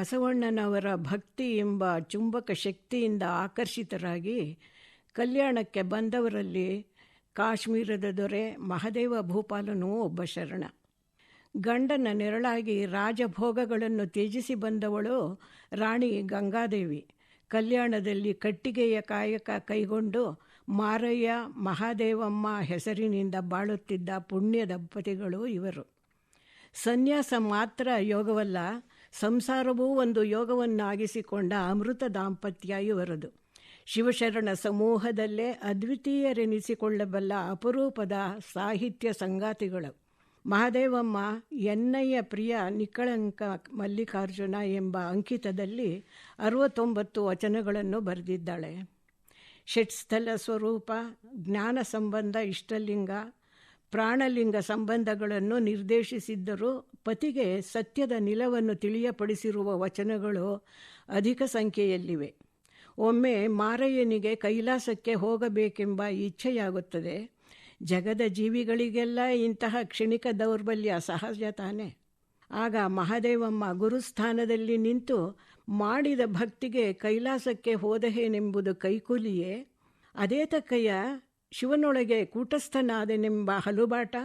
ಬಸವಣ್ಣನವರ ಭಕ್ತಿ ಎಂಬ ಚುಂಬಕ ಶಕ್ತಿಯಿಂದ ಆಕರ್ಷಿತರಾಗಿ ಕಲ್ಯಾಣಕ್ಕೆ ಬಂದವರಲ್ಲಿ ಕಾಶ್ಮೀರದ ದೊರೆ ಮಹದೇವ ಭೂಪಾಲನೂ ಒಬ್ಬ ಶರಣ. ಗಂಡನ ನೆರಳಾಗಿ ರಾಜಭೋಗಗಳನ್ನು ತ್ಯಜಿಸಿ ಬಂದವಳು ರಾಣಿ ಗಂಗಾದೇವಿ. ಕಲ್ಯಾಣದಲ್ಲಿ ಕಟ್ಟಿಗೆಯ ಕಾಯಕ ಕೈಗೊಂಡು ಮಾರಯ್ಯ, ಮಹಾದೇವಮ್ಮ ಹೆಸರಿನಿಂದ ಬಾಳುತ್ತಿದ್ದ ಪುಣ್ಯ ದಂಪತಿಗಳು ಇವರು. ಸನ್ಯಾಸ ಮಾತ್ರ ಯೋಗವಲ್ಲ ಸಂಸಾರವೂ ಒಂದು ಯೋಗವನ್ನಾಗಿಸಿಕೊಂಡ ಅಮೃತ ದಾಂಪತ್ಯ ಇವರದು. ಶಿವಶರಣ ಸಮೂಹದಲ್ಲೇ ಅದ್ವಿತೀಯರೆನಿಸಿಕೊಳ್ಳಬಲ್ಲ ಅಪರೂಪದ ಸಾಹಿತ್ಯ ಸಂಗಾತಿಗಳು. ಮಹಾದೇವಮ್ಮ ಎನ್ನಯ್ಯ ಪ್ರಿಯ ನಿಕ್ಕಳಂಕ ಮಲ್ಲಿಕಾರ್ಜುನ ಎಂಬ ಅಂಕಿತದಲ್ಲಿ ಅರವತ್ತೊಂಬತ್ತು ವಚನಗಳನ್ನು ಬರೆದಿದ್ದಾಳೆ. ಷಟ್ಸ್ಥಲ ಸ್ವರೂಪ, ಜ್ಞಾನ ಸಂಬಂಧ, ಇಷ್ಟಲಿಂಗ, ಪ್ರಾಣಲಿಂಗ ಸಂಬಂಧಗಳನ್ನು ನಿರ್ದೇಶಿಸಿದ್ದರೂ ಪತಿಗೆ ಸತ್ಯದ ನಿಲವನ್ನು ತಿಳಿಯಪಡಿಸಿರುವ ವಚನಗಳು ಅಧಿಕ ಸಂಖ್ಯೆಯಲ್ಲಿವೆ. ಒಮ್ಮೆ ಮಾರಯ್ಯನಿಗೆ ಕೈಲಾಸಕ್ಕೆ ಹೋಗಬೇಕೆಂಬ ಇಚ್ಛೆಯಾಗುತ್ತದೆ. ಜಗದ ಜೀವಿಗಳಿಗೆಲ್ಲ ಇಂತಹ ಕ್ಷಣಿಕ ದೌರ್ಬಲ್ಯ ಸಹಜ ತಾನೆ. ಆಗ ಮಹಾದೇವಮ್ಮ ಗುರುಸ್ಥಾನದಲ್ಲಿ ನಿಂತು ಮಾಡಿದ ಭಕ್ತಿಗೆ ಕೈಲಾಸಕ್ಕೆ ಹೋದಹೇನೆಂಬುದು ಕೈಕೂಲಿಯೇ? ಅದೇ ತಕ್ಕಯ್ಯ ಶಿವನೊಳಗೆ ಕೂಟಸ್ಥನಾದೆನೆಂಬ ಹಲುಬಾಟ?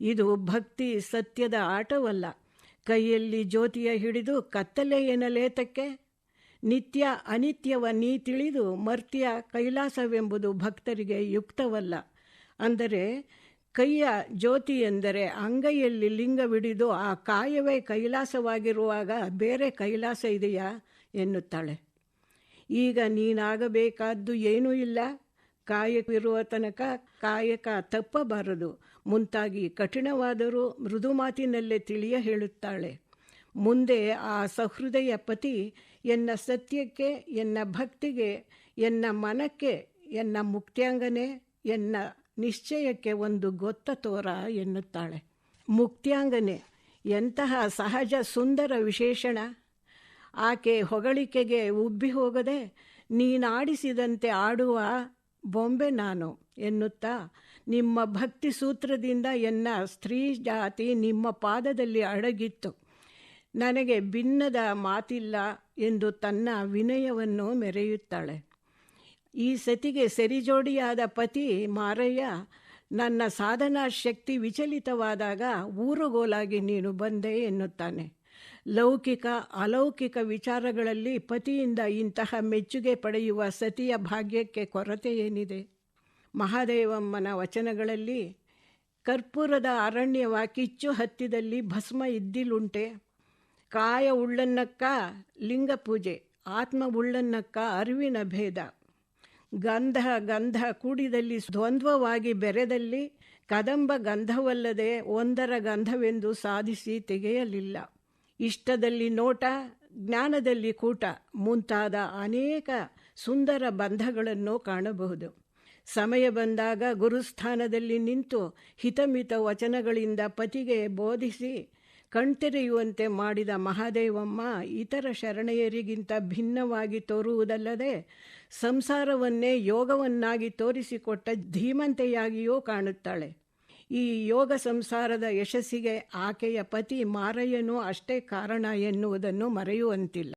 ಇದು ಭಕ್ತಿ ಸತ್ಯದ ಆಟವಲ್ಲ. ಕೈಯಲ್ಲಿ ಜ್ಯೋತಿಯ ಹಿಡಿದು ಕತ್ತಲೆ ಏನಲೇತಕ್ಕೆ ನಿತ್ಯ ಅನಿತ್ಯವ ನೀ ತಿಳಿದು ಮರ್ತ್ಯ ಕೈಲಾಸವೆಂಬುದು ಭಕ್ತರಿಗೆ ಯುಕ್ತವಲ್ಲ. ಅಂದರೆ ಕೈಯ ಜ್ಯೋತಿ ಎಂದರೆ ಅಂಗೈಯಲ್ಲಿ ಲಿಂಗವಿಡಿದು ಆ ಕಾಯವೇ ಕೈಲಾಸವಾಗಿರುವಾಗ ಬೇರೆ ಕೈಲಾಸ ಇದೆಯಾ ಎನ್ನುತ್ತಾಳೆ. ಈಗ ನೀನಾಗಬೇಕಾದ್ದು ಏನೂ ಇಲ್ಲ. ಕಾಯಕವಿರುವ ತನಕ ಕಾಯಕ ತಪ್ಪಬಾರದು. ಮುಂತಾಗಿ ಕಠಿಣವಾದರೂ ಮೃದು ಮಾತಿನಲ್ಲೇ ತಿಳಿಯ ಹೇಳುತ್ತಾಳೆ. ಮುಂದೆ ಆ ಸಹೃದಯ ಪತಿ ಎನ್ನ ಸತ್ಯಕ್ಕೆ, ಎನ್ನ ಭಕ್ತಿಗೆ, ಎನ್ನ ಮನಕ್ಕೆ, ಎನ್ನ ಮುಕ್ತ್ಯಾಂಗನೆ, ಎನ್ನ ನಿಶ್ಚಯಕ್ಕೆ ಒಂದು ಗೊತ್ತ ತೋರ ಎನ್ನುತ್ತಾಳೆ. ಮುಕ್ತ್ಯಾಂಗನೆ, ಎಂತಹ ಸಹಜ ಸುಂದರ ವಿಶೇಷಣ. ಆಕೆ ಹೊಗಳಿಕೆಗೆ ಉಬ್ಬಿ ಹೋಗದೆ ನೀನಾಡಿಸಿದಂತೆ ಆಡುವ ಬೊಂಬೆ ನಾನು ಎನ್ನುತ್ತಾ, ನಿಮ್ಮ ಭಕ್ತಿ ಸೂತ್ರದಿಂದ ಎನ್ನ ಸ್ತ್ರೀ ಜಾತಿ ನಿಮ್ಮ ಪಾದದಲ್ಲಿ ಅಡಗಿತ್ತು. ನನಗೆ ಭಿನ್ನದ ಮಾತಿಲ್ಲ ಎಂದು ತನ್ನ ವಿನಯವನ್ನು ಮೆರೆಯುತ್ತಾಳೆ. ಈ ಸತಿಗೆ ಸೆರಿಜೋಡಿಯಾದ ಪತಿ ಮಾರಯ್ಯ, ನನ್ನ ಸಾಧನಾ ಶಕ್ತಿ ವಿಚಲಿತವಾದಾಗ ಊರುಗೋಲಾಗಿ ನೀನು ಬಂದೆ ಎನ್ನುತ್ತಾನೆ. ಲೌಕಿಕ, ಅಲೌಕಿಕ ವಿಚಾರಗಳಲ್ಲಿ ಪತಿಯಿಂದ ಇಂತಹ ಮೆಚ್ಚುಗೆ ಪಡೆಯುವ ಸತಿಯ ಭಾಗ್ಯಕ್ಕೆ ಕೊರತೆ ಏನಿದೆ? ಮಹಾದೇವಮ್ಮನ ವಚನಗಳಲ್ಲಿ, ಕರ್ಪೂರದ ಅರಣ್ಯವ ಕಿಚ್ಚು ಹತ್ತಿದಲ್ಲಿ ಭಸ್ಮ ಇದ್ದಿಲುಂಟೆ. ಕಾಯ ಉಳ್ಳನ್ನಕ್ಕ ಲಿಂಗ ಪೂಜೆ, ಆತ್ಮ ಉಳ್ಳನ್ನಕ್ಕ ಅರಿವಿನ ಭೇದ. ಗಂಧ ಗಂಧ ಕೂಡಿದಲ್ಲಿ ದ್ವಂದ್ವವಾಗಿ ಬೆರೆದಲ್ಲಿ ಕದಂಬ ಗಂಧವಲ್ಲದೆ ಒಂದರ ಗಂಧವೆಂದು ಸಾಧಿಸಿ ತೆಗೆಯಲಿಲ್ಲ. ಇಷ್ಟದಲ್ಲಿ ನೋಟ, ಜ್ಞಾನದಲ್ಲಿ ಕೂಟ ಮುಂತಾದ ಅನೇಕ ಸುಂದರ ಬಂಧಗಳನ್ನು ಕಾಣಬಹುದು. ಸಮಯ ಬಂದಾಗ ಗುರುಸ್ಥಾನದಲ್ಲಿ ನಿಂತು ಹಿತಮಿತ ವಚನಗಳಿಂದ ಪತಿಗೆ ಬೋಧಿಸಿ ಕಣ್ತೆರೆಯುವಂತೆ ಮಾಡಿದ ಮಹಾದೇವಮ್ಮ ಇತರ ಶರಣೆಯರಿಗಿಂತ ಭಿನ್ನವಾಗಿ ತೋರುವುದಲ್ಲದೆ ಸಂಸಾರವನ್ನೇ ಯೋಗವನ್ನಾಗಿ ತೋರಿಸಿಕೊಟ್ಟ ಧೀಮಂತೆಯಾಗಿಯೂ ಕಾಣುತ್ತಾಳೆ. ಈ ಯೋಗ ಸಂಸಾರದ ಯಶಸ್ಸಿಗೆ ಆಕೆಯ ಪತಿ ಮಾರಯ್ಯನೂ ಅಷ್ಟೇ ಕಾರಣ ಎನ್ನುವುದನ್ನು ಮರೆಯುವಂತಿಲ್ಲ.